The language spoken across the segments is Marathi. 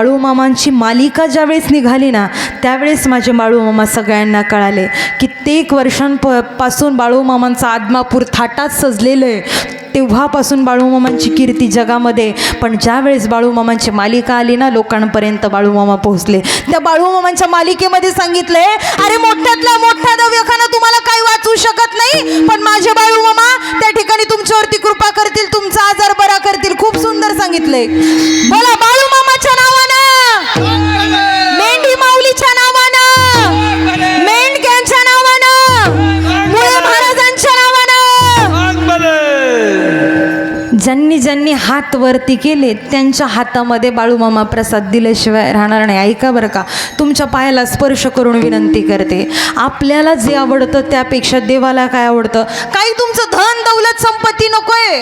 बाळूमामांची मालिका ज्यावेळेस निघाली ना त्यावेळेस माझे बाळूमामा सगळ्यांना कळाले कित्येक वर्षांपपासून बाळूमामांचं आदमापूर थाटात सजलेलं आहे तेव्हापासून बाळूमामांची कीर्ती जगामध्ये. पण ज्यावेळेस बाळूमामांची मालिका आली ना लोकांपर्यंत बाळूमामा पोहोचले. त्या बाळूमामांच्या मालिकेमध्ये सांगितलंय अरे मोठ्यातला मोठा दव्यखाना तुम्हाला काही वाचू शकत नाही पण माझे बाळूमामा त्या ठिकाणी तुमच्यावरती कृपा करतील तुमचा आजार बरा करतील. खूप सुंदर सांगितलंय बोला बाळूमामाच्या नावानं. ज्यांनी हात वरती केले त्यांच्या हातामध्ये बाळूमामा प्रसाद दिल्याशिवाय राहणार नाही. ऐका बरं का तुमच्या पायाला स्पर्श करून विनंती करते. आपल्याला जे आवडतं त्यापेक्षा देवाला काय आवडतं? काही तुमचं धन दौलत संपत्ती नकोय.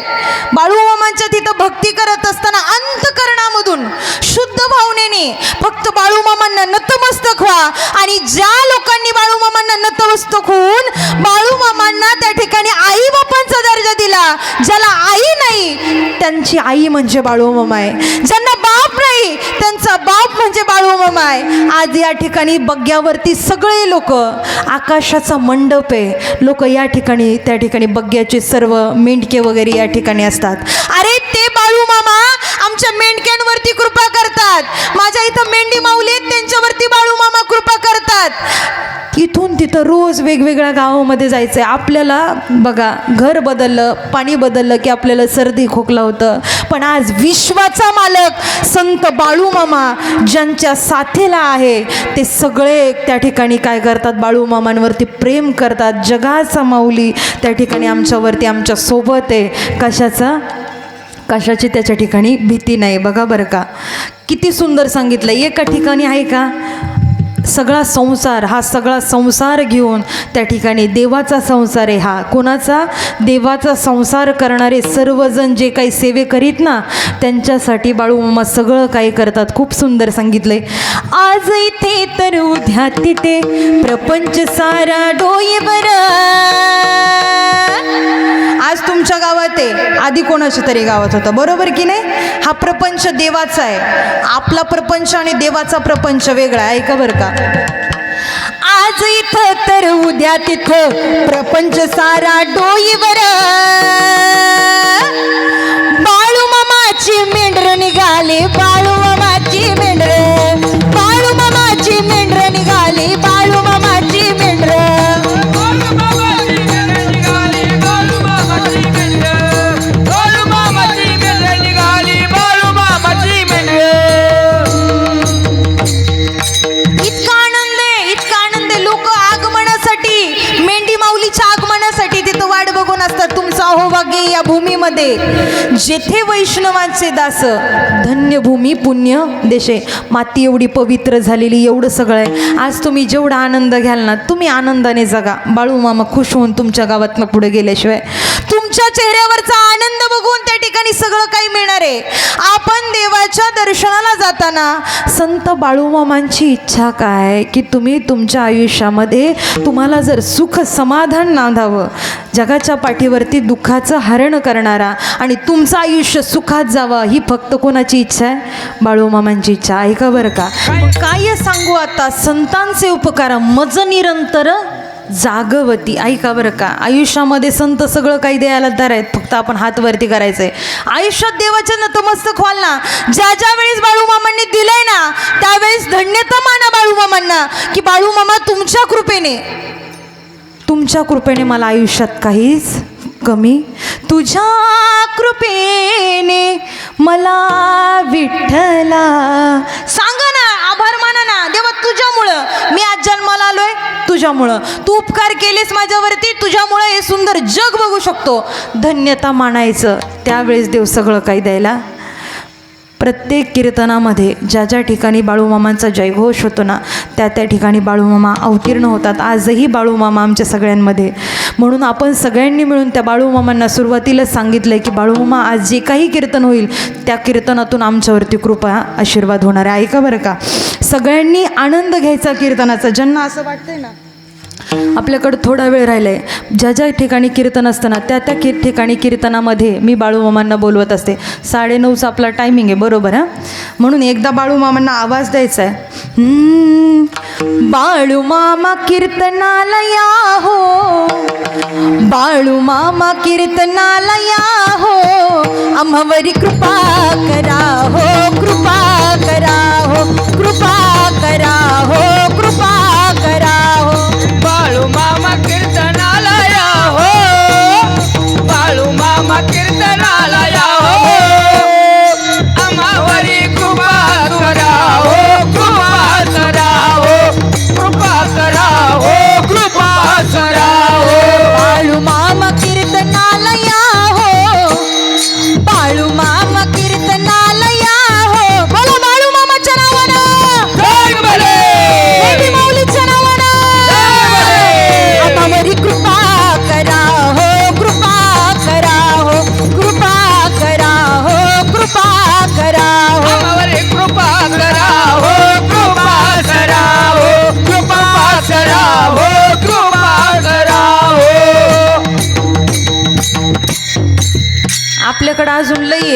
बाळूमामांच्या तिथं भक्ती करत असताना अंतकरणामधून शुद्ध भावनेने फक्त बाळूमामांना नतमस्तक व्हा आणि ज्या लोकांनी बाळूमामांना नतमस्तक होऊन बाळूमामांना त्या ठिकाणी आई बापांचा दर्जा दिला ज्याला आई नाही त्यांची आई म्हणजे बाळूमामा आहे ज्यांना बाप नाही त्यांचा बाप म्हणजे बाळूमामा आहे आज या ठिकाणी बग्ग्यावरती सगळे लोक आकाशाचा मंडप आहे. लोक या ठिकाणी त्या ठिकाणी बग्ग्याचे सर्व मेंढके वगैरे या ठिकाणी असतात. अरे ते बाळूमामा आमच्या मेंढक्यांवरती कृपा करतात. माझ्या इथं मेंढी माऊली आहेत त्यांच्यावरती बाळूमामा कृपा करतात. इथून तिथं रोज वेगवेगळ्या गावामध्ये जायचं आहे आपल्याला बघा घर बदललं पाणी बदललं की आपल्याला सर्दी खोकला होतं. पण आज विश्वाचा मालक संत बाळूमामा ज्यांच्या साथीला आहे ते सगळे त्या ठिकाणी काय करतात? बाळूमामांवरती प्रेम करतात. जगाचा माऊली त्या ठिकाणी आमच्यावरती आमच्यासोबत आहे. कशाचा? कशाची त्याच्या ठिकाणी भीती नाही. बघा बरं का. किती सुंदर सांगितलं. एका ठिकाणी आहे का? सगळा संसार हा सगळा संसार घेऊन त्या ठिकाणी देवाचा संसार आहे हा. कोणाचा? देवाचा संसार करणारे सर्वजण जे काही सेवे करीत ना त्यांच्यासाठी बाळूमामा सगळं काही करतात. खूप सुंदर सांगितलंय. आज इथे तर उद्या तिथे प्रपंच सारा डोई आज तुमच्या गावात आहे. आधी कोणाच्या तरी गावात होतं. बरोबर की नाही? हा प्रपंच देवाचा आहे. आपला प्रपंच आणि देवाचा प्रपंच वेगळा आहे. ऐका बरं का. आज इथं तर उद्या तिथं प्रपंच सारा डोईवर. बाळू मामाची मेंढर निघाली. बाळू मामाची मेंढर. भूमीमध्ये जेथे वैष्णवांचे दास धन्य भूमी पुण्य देशे. माती एवढी पवित्र झालेली एवढं सगळं आहे. आज तुम्ही जेवढा आनंद घ्याल ना तुम्ही आनंदाने जगा. बाळू मामा खुश होऊन तुमच्या गावातनं पुढे गेल्याशिवाय. तुमच्या चेहऱ्यावरचा आनंद बघून ठिकाणी सगळं काही मिळणार आहे. आपण देवाच्या दर्शनाला जाताना संत बाळूमामांची इच्छा काय? की तुम्ही तुमच्या आयुष्यामध्ये तुम्हाला जर सुख समाधान नांदावं जगाच्या पाठीवरती दुःखाचं हरण करणारा आणि तुमचं आयुष्य सुखात जावं ही फक्त कोणाची इच्छा आहे? बाळूमामांची इच्छा. ऐका बरं का. मग काय सांगू आता? संतांचे उपकार मज निरंतर जागवती. ऐका बरं का. आयुष्यामध्ये संत सगळं काही द्यायला तयार आहेत. फक्त आपण हात वरती करायचं आहे आयुष्यात देवाच्या नतमस्तक व्हाल ना ज्या ज्या वेळेस बाळूमामांनी दिलंय ना त्यावेळेस धन्यता माना बाळूमामांना की बाळूमामा तुमच्या कृपेने. तुमच्या कृपेने मला आयुष्यात काहीच कमी तुझ्या कृपेने मला विठ्ठला तुझ्यामुळं. मी आज जन्माला आलोय तुझ्यामुळं. तू उपकार केलेस माझ्यावरती तुझ्यामुळं हे सुंदर जग बघू शकतो. धन्यता मानायचं. त्यावेळेस देव सगळं काही द्यायला. प्रत्येक कीर्तनामध्ये ज्या ज्या ठिकाणी बाळूमामांचा जयघोष होतो ना त्या त्या ठिकाणी बाळूमामा अवतीर्ण होतात. आजही बाळूमामा आमच्या सगळ्यांमध्ये. म्हणून आपण सगळ्यांनी मिळून त्या बाळूमामांना सुरुवातीलाच सांगितलं आहे की बाळूमामा आज जे काही कीर्तन होईल त्या कीर्तनातून आमच्यावरती कृपा आशीर्वाद होणार आहे. ऐका बरं का. सगळ्यांनी आनंद घ्यायचा कीर्तनाचा. ज्यांना असं वाटतंय ना आपल्याकडं थोडा वेळ राहिला आहे ज्या ज्या ठिकाणी कीर्तन असतं ना त्या त्या की ठिकाणी कीर्तनामध्ये मी बाळूमामांना बोलवत असते. साडेनऊचा आपला टायमिंग आहे बरोबर हां? म्हणून एकदा बाळूमामांना आवाज द्यायचा आहे. बाळूमामा कीर्तनाला या हो. बाळूमामा कीर्तनाला या हो. आम्हावरी कृपा करा हो कृपा करा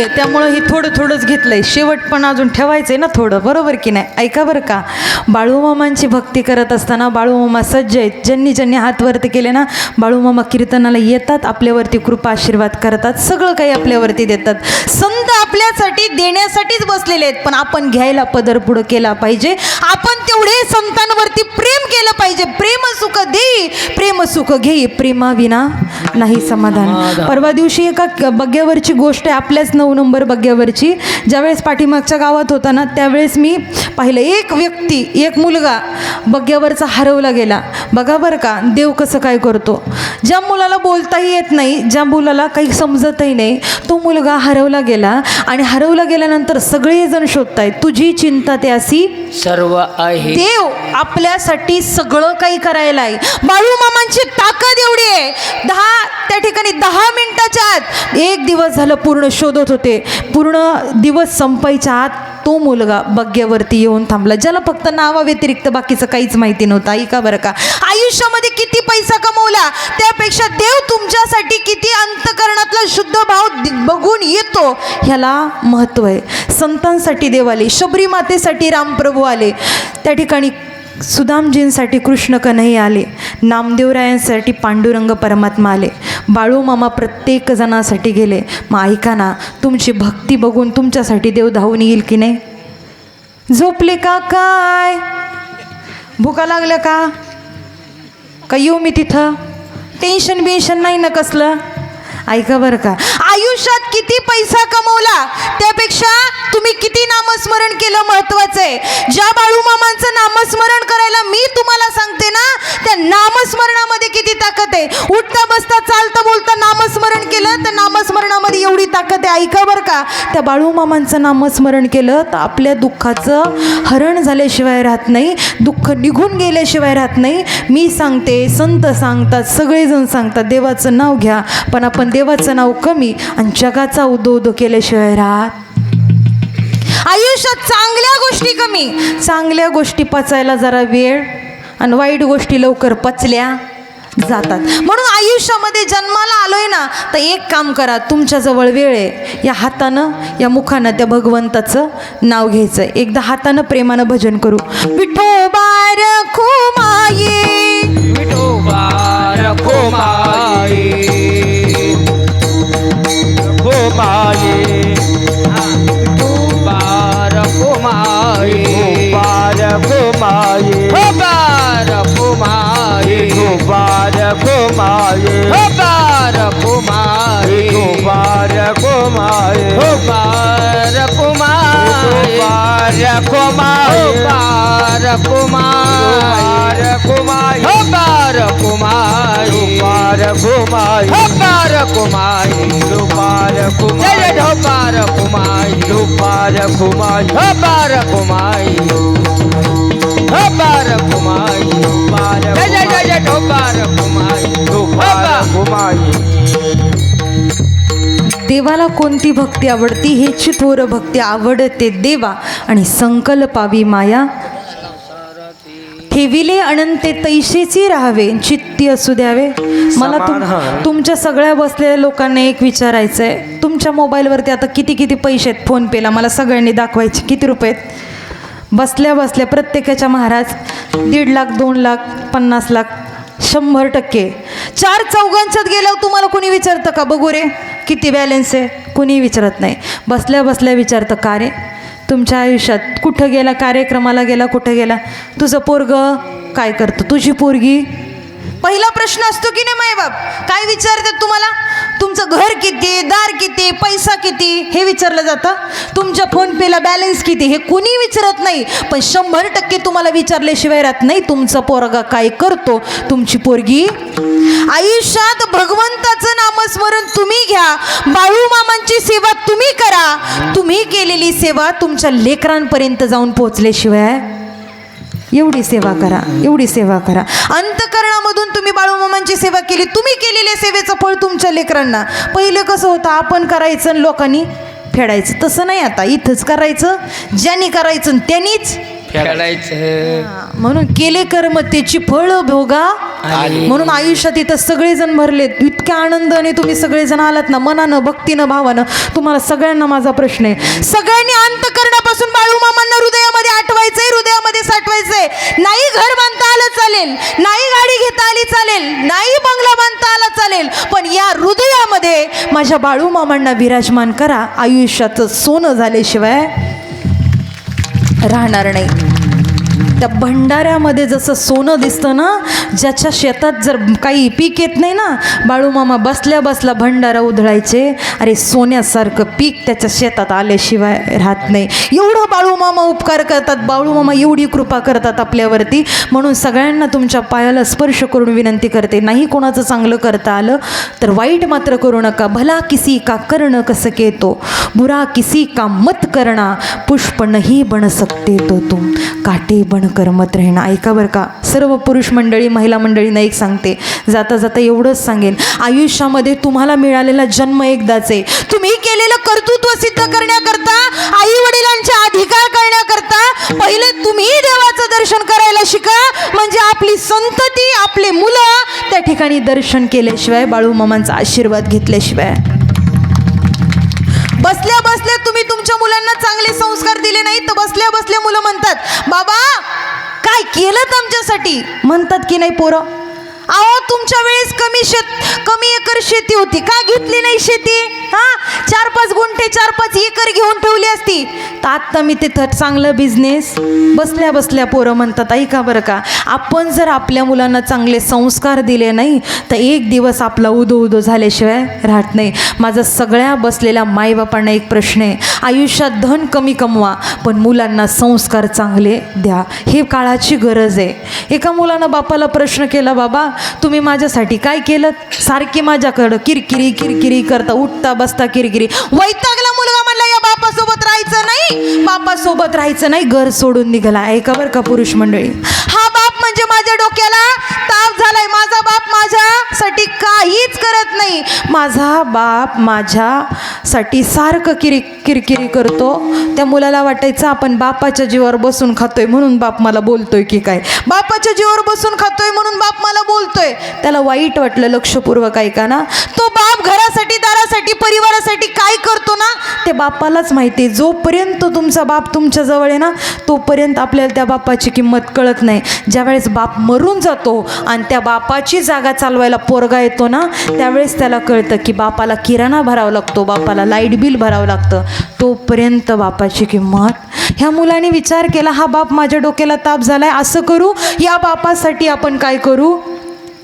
आहे त्यामुळं हे थोडं थोडंच घेतलं आहे शेवट पण अजून ठेवायचं आहे ना थोडं. बरोबर की नाही? ऐका बरं का. बाळूमामांची भक्ती करत असताना बाळूमामा सज्ज आहेत. ज्यांनी ज्यांनी हात वरती केले ना बाळूमामा कीर्तनाला येतात आपल्यावरती कृपा आशीर्वाद करतात सगळं काही आपल्यावरती देतात. संत आपल्यासाठी देण्यासाठीच बसलेले आहेत पण आपण घ्यायला पदर पुढं केला पाहिजे. आपण तेवढे संतांवरती प्रेम केलं पाहिजे. प्रेम सुख देई प्रेम सुख घेई. प्रेमाविना नाही समाधान. परवा दिवशी एका क- बग्यावरची गोष्ट आहे आपल्याच नऊ नंबर बग्यावरची. ज्यावेळेस पाठीमागच्या गावात होता ना त्यावेळेस मी पाहिलं एक व्यक्ती एक मुलगा बग्यावरचा हरवला गेला. बघा बरं का देव कसं काय करतो. ज्या मुलाला बोलताही येत नाही ज्या मुलाला काही समजतही नाही तो मुलगा हरवला गेला आणि हरवला गेल्यानंतर सगळेजण शोधतायत तुझी चिंता ते अशी सर्व आहे. देव आपल्यासाठी सगळं काही करायला आहे बाळू मामांची ताकद एवढी आहे. दहा त्या ठिकाणी दहा मिनिटाच्या आत एक दिवस झालं पूर्ण शोधत होते. पूर्ण दिवस संपायच्या आत तो मुलगा बग्ग्यावरती येऊन थांबला. ज्याला फक्त नावाव्यतिरिक्त बाकीचं काहीच माहिती नव्हतं. ऐका बरं का. आयुष्यामध्ये किती पैसा कमवला त्यापेक्षा देव तुमच्यासाठी किती अंतकरणातला शुद्ध भाव बघून येतो ह्याला महत्त्व आहे. संतांसाठी देव आले शबरी मातेसाठी रामप्रभू आले. त्या ठिकाणी सुदामजींसाठी कृष्ण कन्हैया आले. नामदेवरायांसाठी पांडुरंग परमात्मा आले. बाळूमामा प्रत्येक जणासाठी गेले. मग ऐका ना तुमची भक्ती बघून तुमच्यासाठी देव धावून येईल की नाही? झोपले का काय? भुका लागल्या का? का येऊ मी तिथं? टेन्शन बिन्शन नाही ना कसलं? ऐका बरं का. आयुष्यात किती पैसा कमवला त्यापेक्षा तुम्ही किती नामस्मरण केलं महत्वाचं आहे. ज्या बाळूमामांचं नामस्मरण करायला मी तुम्हाला सांगते ना त्या नामस्मरणामध्ये किती ताकद आहे. उठता बसता चालता बोलता नामस्मरण केलं तर नामस्मरणामध्ये एवढी ताकद आहे. ऐका बरं का. त्या बाळूमामांचं नामस्मरण केलं तर आपल्या दुःखाचं हरण झाल्याशिवाय राहत नाही. दुःख निघून गेल्याशिवाय राहत नाही. मी सांगते संत सांगतात सगळेजण सांगतात देवाचं नाव घ्या पण आपण देवाचं नाव कमी आणि जगाचा उदो उदो केल्याशिवाय राहत आयुष्यात चांगल्या गोष्टी कमी. चांगल्या गोष्टी पचायला जरा वेळ आणि वाईट गोष्टी लवकर पचल्या. जातात. म्हणून आयुष्यामध्ये जन्माला आलोय ना तर एक काम करा तुमच्याजवळ वेळ आहे. या हातानं या मुखानं त्या भगवंताचं नाव घ्यायचं. एकदा हातानं प्रेमानं भजन करू. विठोबार खुमाये विठोबा रखो माये विठोबा रखो माये रखो माये विठोबा रखो माये रखो माये विठोबा रखो माये रखो माये विठोबा रखो माये रखो माये ढोपार कुमाई रखो जय जय ढोपार कुमाई रखो माये ढोपार कुमाई ढोपार कुमाई जय जय जय जय ढोपार देवाला कोणती भक्ती आवडती? हेची थोर भक्ती आवडते देवा. आणि संकल्पावी माया. ठेविले अनंते तैशेची राहावे. चित्ती असू द्यावे. मला तुम. तुमच्या सगळ्या बसलेल्या लोकांना एक विचारायचं आहे तुमच्या मोबाईलवरती आता किती किती पैसे आहेत फोनपेला? मला सगळ्यांनी दाखवायचे. किती रुपये आहेत? बसल्या बसल्या प्रत्येकाच्या महाराज दीड लाख दोन लाख पन्नास लाख शंभर टक्के. चार चौघांच्यात गेल्यावर तुम्हाला कोणी विचारतं का? बघू रे किती बॅलेन्स आहे? कुणी विचारत नाही. बसल्या बसल्या विचारतं का रे? तुमच्या आयुष्यात कुठं गेला? कार्यक्रमाला गेला कुठं गेला? तुझं पोरग काय करतं? तुझी पोरगी पहिला प्रश्न असतो की नाही मायबाप? काय विचारतात तुम्हाला? तुमचं घर किती दार किती पैसा किती? हे विचारलं जातं. तुमच्या फोनपेला बॅलन्स किती हे कुणी विचारत नाही. पण शंभर टक्के तुम्हाला विचारल्याशिवाय राहत नाही तुमचा पोरगा काय करतो तुमची पोरगी. आयुष्यात भगवंताचं नामस्मरण तुम्ही घ्या बाळू मामांची सेवा तुम्ही करा. तुम्ही केलेली सेवा तुमच्या लेकरांपर्यंत जाऊन पोहोचल्याशिवाय एवढी सेवा करा एवढी सेवा करा. अंतकरणामधून तुम्ही बाळूमामांची सेवा केली तुम्ही केलेल्या सेवेचं फळ तुमच्या लेकरांना. पहिलं कसं होतं आपण करायचं लोकांनी फेडायचं. तसं नाही आता इथंच करायचं ज्यांनी करायचं त्यांनीच म्हणून केले कर्म त्याची फळ भोगा. म्हणून आयुष्यात इथं सगळेजण भरलेत. इतक्या आनंदाने तुम्ही सगळेजण आलात ना मनानं भक्तीनं भावानं तुम्हाला सगळ्यांना माझा प्रश्न आहे. सगळ्यांनी बाळूमामांना हृदयामध्ये हृदयामध्ये साठवायचंय. नाही घर बांधता आलं चालेल नाही गाडी घेता आली चालेल नाही बंगला बांधता आला चालेल पण या हृदयामध्ये माझ्या बाळूमामांना विराजमान करा. आयुष्याचं सोनं झाल्याशिवाय राहणार नाही. त्या भंडाऱ्यामध्ये जसं सोनं दिसतं ना ज्याच्या शेतात जर काही पीक येत नाही ना बाळूमामा बसल्या बसला भंडारा उधळायचे. अरे सोन्यासारखं पीक त्याच्या शेतात आल्याशिवाय राहत नाही. एवढं बाळूमामा उपकार करतात. बाळूमामा एवढी कृपा करतात आपल्यावरती. म्हणून सगळ्यांना तुमच्या पायाला स्पर्श करून विनंती करते. नाही कोणाचं चांगलं करता आलं तर वाईट मात्र करू नका. भला किसी का करणं कसं केतो? बुरा किसी का मत करणा? पुष्प नाही बन सकते तो तुम. काटे बन करमत राहणं ऐका बरं का सर्व पुरुष मंडळी महिला मंडळींना एक सांगते. जाता जाता एवढंच सांगेन. आयुष्यामध्ये तुम्हाला मिळालेला जन्म एकदाच आहे. तुम्ही केलेलं कर्तृत्व सिद्ध करण्याकरता आई वडिलांचे अधिकार करण्याकरता पहिले तुम्ही देवाचं दर्शन करायला शिका. म्हणजे आपली संतती आपले मुलं त्या ठिकाणी दर्शन केल्याशिवाय बाळूमामांचा आशीर्वाद घेतल्याशिवाय. बसल्या बसल्या तुम्ही तुमच्या मुलांना चांगले संस्कार दिले नाही तर बसल्या बसल्या मुलं म्हणतात बाबा काय केलं आमच्यासाठी म्हणतात की नाही पोरं? अहो तुमच्या वेळेस कमी शेत कमी एकर शेती होती. का घेतली नाही शेती? हा? चार पाच गुंठे चार पाच एकर घेऊन ठेवली असती. तर आत्ता मी तिथं चांगलं बिझनेस बसल्या बसल्या पोरं म्हणतात ऐका बरं का? आपण जर आपल्या मुलांना चांगले संस्कार दिले नाही तर एक दिवस आपला उदो उदो झाल्याशिवाय राहत नाही. माझा सगळ्या बसलेल्या माईबापांना एक प्रश्न आहे आयुष्यात धन कमी कमवा पण मुलांना संस्कार चांगले द्या. हे काळाची गरज आहे. एका मुलानं बापाला प्रश्न केला बाबा तुम्ही माझ्यासाठी काय केलं? सारखी माझ्याकडं किरकिरी किरकिरी करता उठता बसता किरकिरी. वैतागला मुलगा म्हणला या बापासोबत राहायचं नाही. बापासोबत राहायचं नाही घर सोडून निघाला. ऐका बरं का पुरुष मंडळी. हा म्हणजे माझ्या डोक्याला ताप झालाय. माझा बाप माझ्यासाठी काहीच करत नाही. माझा बाप माझ्यासाठी सारखं किरी किरकिरी करतो. त्या मुलाला वाटायचं आपण बापाच्या जीवावर बसून खातोय म्हणून बाप मला बोलतोय की काय? बापाच्या जीवावर बसून खातोय म्हणून बाप मला बोलतोय. त्याला वाईट वाटलं लक्षपूर्वक ऐका ना. तो बाप घरासाठी दारासाठी परिवारासाठी काय करतो ना ते बापालाच माहिती आहे जोपर्यंत तुमचा बाप तुमच्या जवळ आहे ना तोपर्यंत आपल्याला त्या बापाची किंमत कळत नाही. ज्यावेळेस बाप मरून जातो आणि त्या बापाची जागा चालवायला पोरगा येतो ना त्यावेळेस त्याला कळतं की बापाला किराणा भरावा लागतो बापाला लाइट बिल भरावं लागतं. तोपर्यंत बापाची किंमत. ह्या मुलाने विचार केला हा बाप माझ्या डोक्याला ताप झाला आहे असं करू? या बापासाठी आपण काय करू?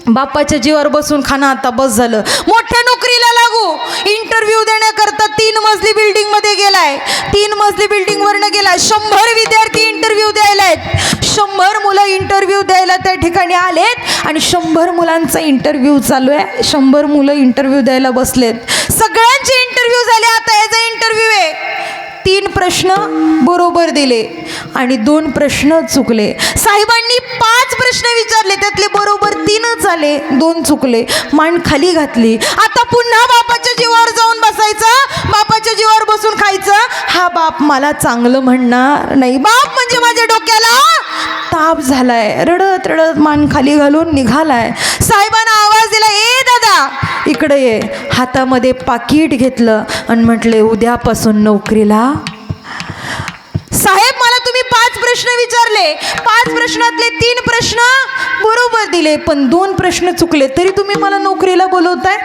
बापाच्या जीवावर बसून खाणं आता बस झालं. मोठ्या नोकरीला लागू. इंटरव्ह्यू देण्याकरता तीन मजली बिल्डिंगमध्ये गेलाय. तीन मजली बिल्डिंगवरनं गेलाय. शंभर विद्यार्थी इंटरव्ह्यू द्यायला आहेत शंभर मुलं इंटरव्ह्यू द्यायला त्या ठिकाणी आलेत आणि शंभर मुलांचा इंटरव्ह्यू चालू आहे. शंभर मुलं इंटरव्ह्यू द्यायला बसलेत. सगळ्यांचे इंटरव्ह्यू झाले. आता याचा इंटरव्ह्यू आहे तीन प्रश्न बरोबर दिले आणि दोन प्रश्न चुकले. साहेबांनी पाच प्रश्न विचारले त्यातले बरोबर तीनच आले दोन चुकले मान खाली घातली. आता पुन्हा बापाच्या जीवावर जाऊन बसायचं बापाच्या जीवावर बसून खायचं. हा बाप मला चांगलं म्हणणार नाही. बाप म्हणजे माझ्या डोक्याला ताप झालाय. रडत रडत मान खाली घालून निघालाय. साहेबांना आवाज दिला ए दादा इकडे ये. हातामध्ये पाकिट घेतलं आणि म्हटले उद्यापासून नोकरीला प्रश्न विचारले. पाच प्रश्नातले तीन प्रश्न बरोबर दिले पण दोन प्रश्न चुकले तरी तुम्ही मला नोकरीला बोलवताय?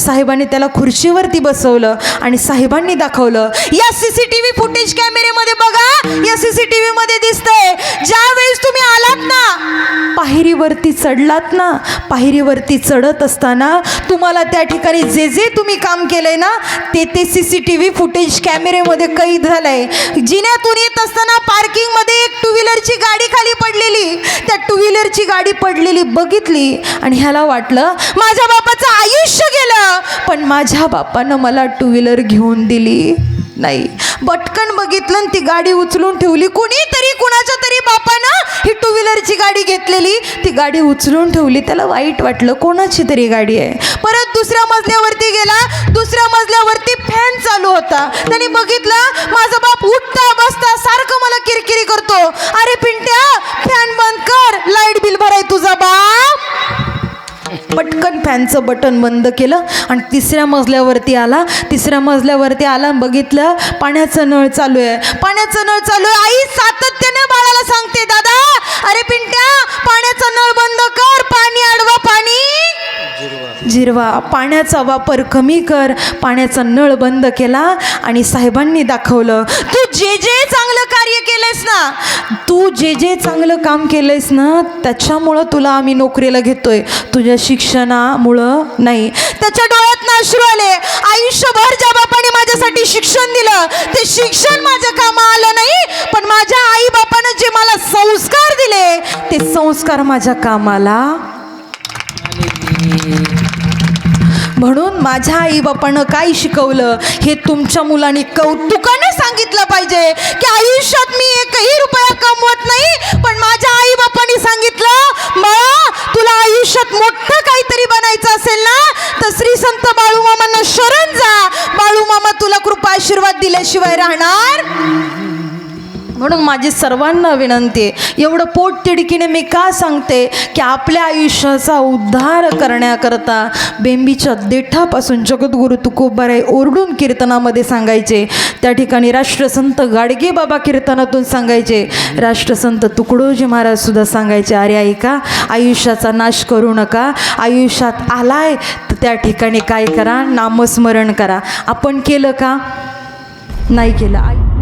साहेबांनी त्याला खुर्चीवरती बसवलं आणि साहेबांनी दाखवलं या C C T V footage कॅमेरेमध्ये बघा या सी सी टी व्हीमध्ये दिसतंय. ज्यावेळेस तुम्ही आलात ना पायरीवरती चढलात ना पायरीवरती चढत असताना तुम्हाला त्या ठिकाणी जे जे तुम्ही काम केलंय ना ते ते C C T V footage कॅमेरेमध्ये कैद झालंय. जिन्यातून येत असताना पार्किंगमध्ये एक टू व्हीलरची गाडी खाली पडलेली. त्या टू व्हीलरची गाडी पडलेली बघितली आणि ह्याला वाटलं माझ्या बापाचं आयुष्य गेलं पण माझ्या बापानं मला टू व्हीलर घेऊन दिली. नाही. बटकन बघितलं आणि ती गाडी उचलून ठेवली. कोणीतरी कुणाच्या तरी बापानं ही टू व्हीलरची गाडी घेतलेली. ती गाडी उचलून ठेवली. त्याला वाईट वाटलं. कोणाची तरी गाडी आहे. परत दुसऱ्या मजल्यावरती गेला. दुसऱ्या मजल्यावरती फॅन चालू होता. त्याने बघितलं माझा बाप उठता बसता सारखं मला किरकिरी करतो. अरे पिंट्या फॅन बंद कर. लाइट बिल भराय तुझा बाप. पटकन फॅनचं बटन बंद केलं आणि तिसऱ्या मजल्यावरती आला. तिसऱ्या मजल्यावरती आला आणि बघितलं पाण्याचं नळ चालू आहे. पाण्याचं नळ चालू आहे. आई सातत्याने बाळाला सांगते दादा अरे पिंट्या पाण्याचा नळ बंद कर. पाणी अडवा पाणी. जिरवा पाण्याचा वापर कमी कर. पाण्याचा नळ बंद केला आणि साहेबांनी दाखवलं तू जे जे चांगलं कार्य केलंयस ना तू जे जे चांगलं काम केलंयस ना त्याच्यामुळं तुला आम्ही नोकरीला घेतोय. तुझ्या शिक्षणामुळं नाही. त्याच्या डोळ्यात अश्रू आले. आयुष्यभर ज्या बापाने माझ्यासाठी शिक्षण दिलं ते शिक्षण माझ्या कामा आलं नाही पण माझ्या आई बापानं जे मला संस्कार दिले ते संस्कार माझ्या कामाला म्हणून माझ्या आई बापानं काय शिकवलं हे तुमच्या मुलांनी कौतुकाने सांगितलं पाहिजे की आयुष्यात मी एकही रुपया कमवत नाही पण माझ्या आई बापांनी सांगितलं मला तुला आयुष्यात मोठं काहीतरी बनायचं असेल ना तर श्री संत बाळूमामांना शरण जा. बाळूमामा तुला कृपा आशीर्वाद दिल्याशिवाय राहणार म्हणून माझी सर्वांना विनंती आहे एवढं पोटतिडकीने मी का सांगते की आपल्या आयुष्याचा उद्धार करण्याकरता बेंबीच्या देठापासून जगद्गुरु तुकोबाराय ओरडून कीर्तनामध्ये सांगायचे त्या ठिकाणी राष्ट्रसंत गाडगे बाबा कीर्तनातून सांगायचे राष्ट्रसंत तुकडोजी महाराजसुद्धा सांगायचे अरे ऐका आयुष्याचा नाश करू नका आयुष्यात आलाय तर त्या ठिकाणी काय करा नामस्मरण करा. आपण केलं का? नाही केलं. आई